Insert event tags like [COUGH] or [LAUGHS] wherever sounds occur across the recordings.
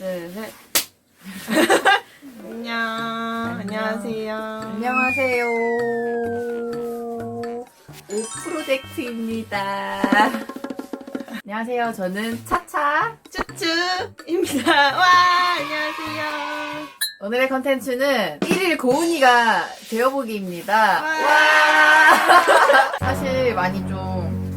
둘, 셋. 안녕. 안녕하세요. 안녕하세요. 오 프로젝트입니다. 안녕하세요. 저는 차차. 쭈쭈입니다. 와, 안녕하세요. 오늘의 컨텐츠는 1일 고은이가 되어보기입니다. 와. 와! 사실 많이 좀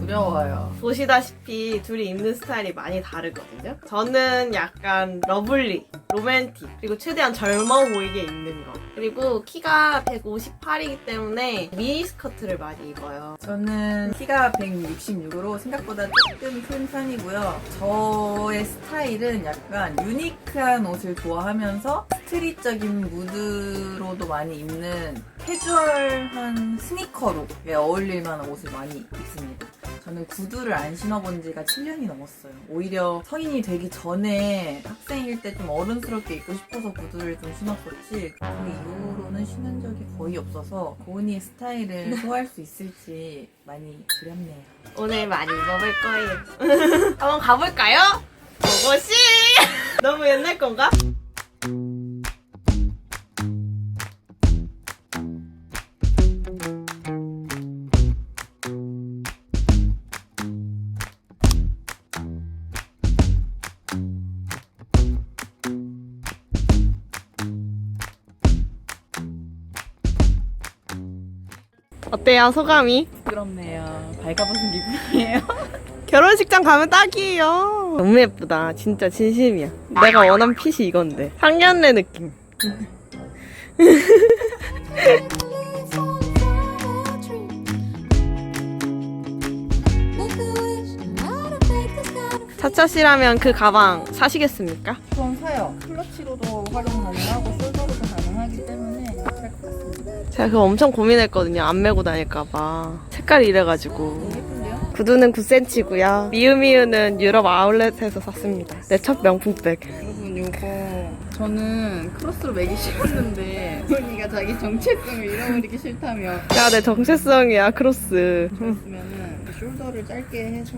두려워요. 보시다시피 둘이 입는 스타일이 많이 다르거든요. 저는 약간 러블리, 로맨틱, 그리고 최대한 젊어 보이게 입는 거. 그리고 키가 158이기 때문에 미니 스커트를 많이 입어요. 저는 키가 166으로 생각보다 조금 큰 편이고요. 저의 스타일은 약간 유니크한 옷을 좋아하면서 스트릿적인 무드로도 많이 입는 캐주얼한 스니커룩에 어울릴 만한 옷을 많이 입습니다. 저는 구두를 안 신어본 지가 7년이 넘었어요. 오히려 성인이 되기 전에 학생일 때 좀 어른스럽게 입고 싶어서 구두를 좀 신었었지 그 이후로는 신은 적이 거의 없어서 고은이의 스타일을 [LAUGHS] 소화할 수 있을지 많이 두렵네요. 오늘 많이 먹을 거예요. [LAUGHS] 한번 가볼까요? 고고씨! [LAUGHS] 너무 옛날 건가? 어때요, 소감이? 부끄럽네요. 밝아벗은 기분이에요. [LAUGHS] 결혼식장 가면 딱이에요. 너무 예쁘다. 진짜 진심이야. 내가 원한 핏이 이건데. 상견례 느낌. [LAUGHS] 차차 씨라면 그 가방 사시겠습니까? 전 사요. 클러치로도 활용 가능하고 숄더로도 가능하기 때문에 살 것 같습니다. 제가 그거 엄청 고민했거든요. 안 메고 다닐까봐. 색깔이 이래가지고. 구두는 9cm고요. 미우미우는 유럽 아울렛에서 샀습니다. 내 첫 명품백. 여러분 요거 저는 크로스로 매기 싫었는데 고은이가 자기 정체성을 잃어버리기 싫다며 야, 내 정체성이야, 크로스. 그랬으면은 숄더를 짧게 해서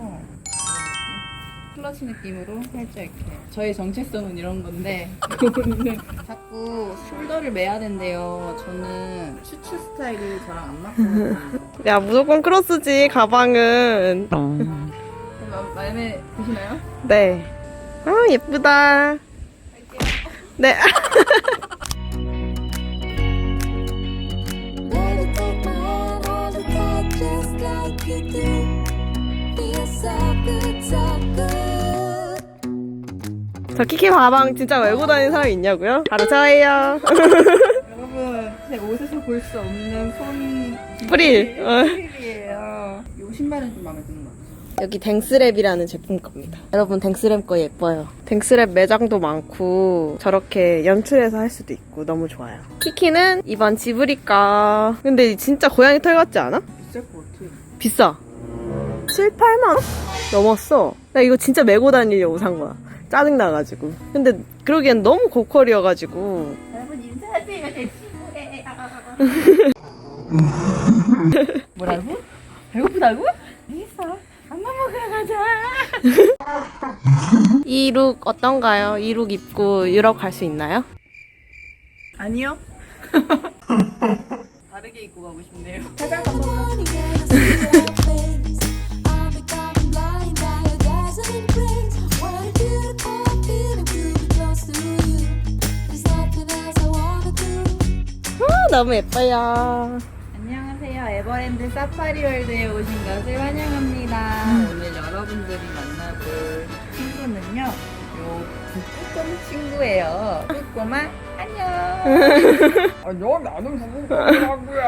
클러치 느낌으로 살짝 이렇게 저의 정체성은 이런 건데 [LAUGHS] 고은이는 자꾸 숄더를 매야 된대요 저는 슈츠 스타일이 저랑 안 맞거든요 [LAUGHS] 야, 무조건 크로스지, 가방은. 마- 마음에 드시나요? 네. 아, 예쁘다. 네. Baby, take my hand, hold it tight just like you do. 저 키키 가방 진짜 메고 다니는 사람 있냐고요? 바로 저예요. [LAUGHS] 여러분 제 옷에서 볼 수 없는 손 프릴. 어. 프릴이에요 이 신발은 좀 마음에 드는 것 같아요 여기 댕스랩이라는 제품 겁니다. 여러분 댕스랩 거 예뻐요. 댕스랩 매장도 많고 저렇게 연출해서 할 수도 있고 너무 좋아요. 키키는 이번 지브리가 근데 진짜 고양이 털 같지 않아? 비쌀 것 같아요 비싸. 7, 8만 원? 넘었어. 나 이거 진짜 메고 다니려고 산 거야. 짜증나가지고. 근데 그러기엔 너무 고퀄이어가지고. 여러분 인사하세요 제 친구예요 [LAUGHS] 뭐라고? 배고프다고? 알겠어 엄마 먹으러 가자 [LAUGHS] 이 룩 어떤가요? 이 룩 입고 유럽 갈 수 있나요? 아니요 [LAUGHS] 다르게 입고 가고 싶네요 너무 예뻐요. 안녕하세요. 에버랜드 사파리 월드에 오신 것을 환영합니다. 오늘 여러분들이 만나볼 친구는요. 요 북극곰 친구예요. 북극곰아 안녕. [LAUGHS] 아, 너 나는 북극곰이라고요.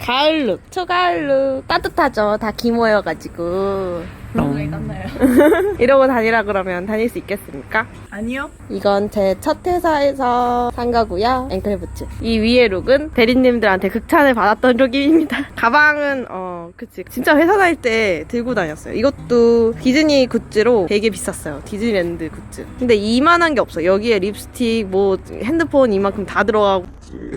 가을 룩, 초가을 룩. 따뜻하죠. 다 기모여가지고. 너무 땀나요. [LAUGHS] 이러고 다니라 그러면 다닐 수 있겠습니까? 아니요. 이건 제 첫 회사에서 산 거고요. 앵클 부츠. 이 위에 룩은 대리님들한테 극찬을 받았던 룩입니다. [LAUGHS] 가방은 어 그치 진짜 회사 다닐 때 들고 다녔어요. 이것도 디즈니 굿즈로 되게 비쌌어요. 디즈니랜드 굿즈. 근데 이만한 게 없어. 요 여기에 립스틱, 뭐 핸드폰 이만큼 다 들어가고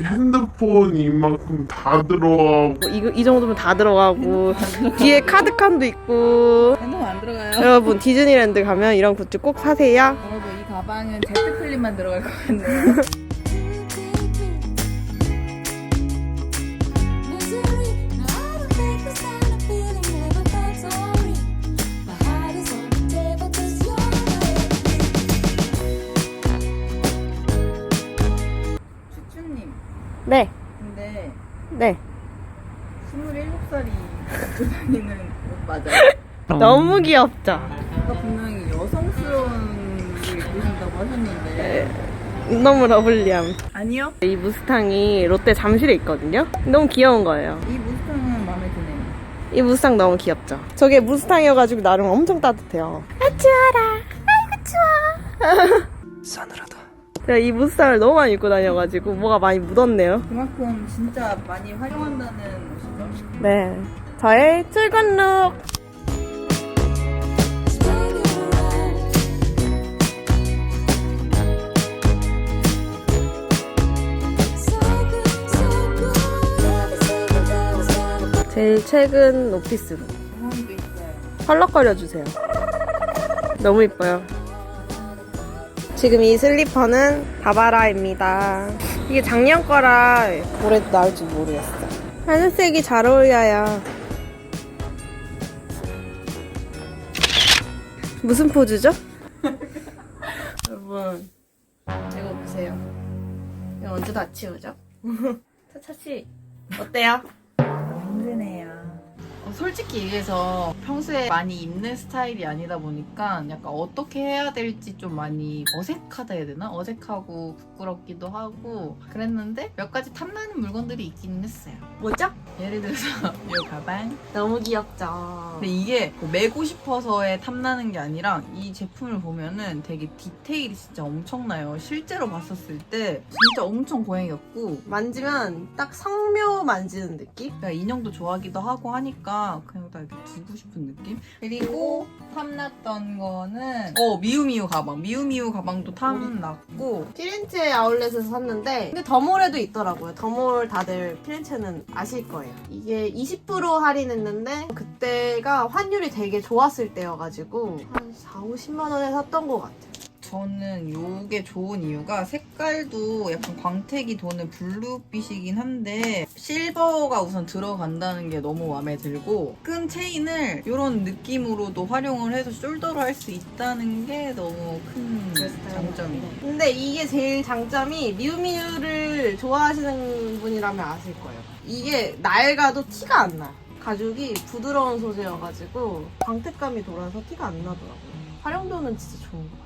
핸드폰 이만큼 다 들어가고 뭐 이거 이 정도면 다 들어가고 뒤에 카드칸도 있고 핸드폰 안 들어가요. 여러분 디즈니랜드 가면 이런 굿즈 꼭 사세요. 여러분 이 가방은 제트 플립만 들어갈 것 같네요. 추추님, 네, 근데 네. 27살이 입고 다니는 옷 맞아요? 너무 귀엽죠? 아까 분명히 여성스러운 걸 입고 신다고 하셨는데 너무 러블리함. 아니요? 이 무스탕이 롯데 잠실에 있거든요. 너무 귀여운 거예요. 이 무스탕은 마음에 드네요. 이 무스탕 너무 귀엽죠? 저게 무스탕이어가지고 나름 엄청 따뜻해요. 아 추워라. 아이고 추워. [LAUGHS] 싸늘하다. 제가 이 무스탕을 너무 많이 입고 다녀가지고 뭐가 많이 묻었네요. 그만큼 진짜 많이 활용한다는 옷이죠. 네. 저의 출근 룩. 제일 최근 오피스 룩. 주머니도 있어요. 펄럭거려 주세요. 너무 이뻐요. 지금 이 슬리퍼는 바바라입니다. 이게 작년 거라 올해도 나올지 모르겠어. 하늘색이 잘 어울려요. 무슨 포즈죠? [LAUGHS] 여러분, 이거 보세요. 이거 언제 다 치우죠? [LAUGHS] 차차씨, 어때요? 어, 솔직히 얘기해서 평소에 많이 입는 스타일이 아니다 보니까 약간 어떻게 해야 될지 좀 많이 어색하다 해야 되나? 어색하고 부끄럽기도 하고 그랬는데 몇 가지 탐나는 물건들이 있기는 했어요. 뭐죠? 예를 들어서 [LAUGHS] 이 가방. 너무 귀엽죠. 근데 이게 뭐 메고 싶어서의 탐나는 게 아니라 이 제품을 보면은 되게 디테일이 진짜 엄청나요. 실제로 봤었을 때 진짜 엄청 고양이 같고 만지면 딱 성묘 만지는 느낌? 내가 인형도 좋아하기도 하고 하니까 그냥 다 이렇게 두고 싶은 느낌? 그리고 탐났던 거는 어 미우미우 가방 미우미우 가방도 탐났고 피렌체 아울렛에서 샀는데 근데 더몰에도 있더라고요. 더몰 다들 피렌체는 아실 거예요. 이게 20% 할인했는데 그때가 환율이 되게 좋았을 때여가지고 한 4, 50만 원에 샀던 것 같아요. 저는 요게 좋은 이유가 색깔도 약간 광택이 도는 블루빛이긴 한데 실버가 우선 들어간다는 게 너무 마음에 들고 끈 체인을 이런 느낌으로도 활용을 해서 숄더로 할 수 있다는 게 너무 큰 장점이에요. 근데 이게 제일 장점이 미우미우를 좋아하시는 분이라면 아실 거예요. 이게 낡아도 티가 안 나요. 가죽이 부드러운 소재여가지고 광택감이 돌아서 티가 안 나더라고요. 활용도는 진짜 좋은 것 같아요.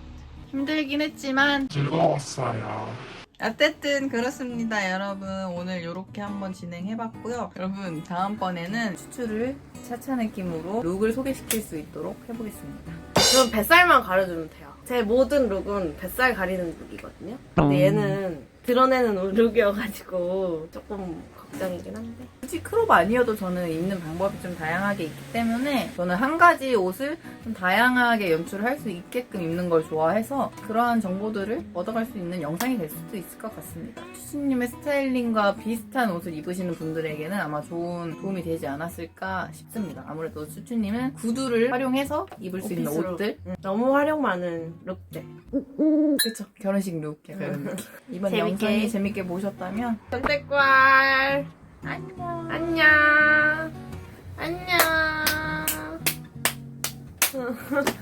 힘들긴 했지만 즐거웠어요. 어쨌든 그렇습니다 여러분 오늘 이렇게 한번 진행해봤고요 여러분 다음번에는 추출을 차차 느낌으로 룩을 소개시킬 수 있도록 해보겠습니다 그럼 뱃살만 가려주면 돼요. 제 모든 룩은 뱃살 가리는 룩이거든요. 근데 얘는 드러내는 룩이어가지고 조금 걱정이긴 한데. 굳이 크롭 아니어도 저는 입는 방법이 좀 다양하게 있기 때문에 저는 한 가지 옷을 좀 다양하게 연출을 할 수 있게끔 입는 걸 좋아해서 그러한 정보들을 얻어갈 수 있는 영상이 될 수도 있을 것 같습니다. 추신님의 스타일링과 비슷한 옷을 입으시는 분들에게는 아마 좋은 도움이 되지 않았을까 싶습니다. 아무래도 추추님은 구두를 활용해서 입을 수 있는 오피스룩. 옷들 응, 너무 활용 많은 룩들. 그쵸 결혼식 룩 약간 이런 느낌 이번 재밌게. 영상이 재밌게 보셨다면 선택관 안녕. 안녕. 안녕 [LAUGHS] [LAUGHS]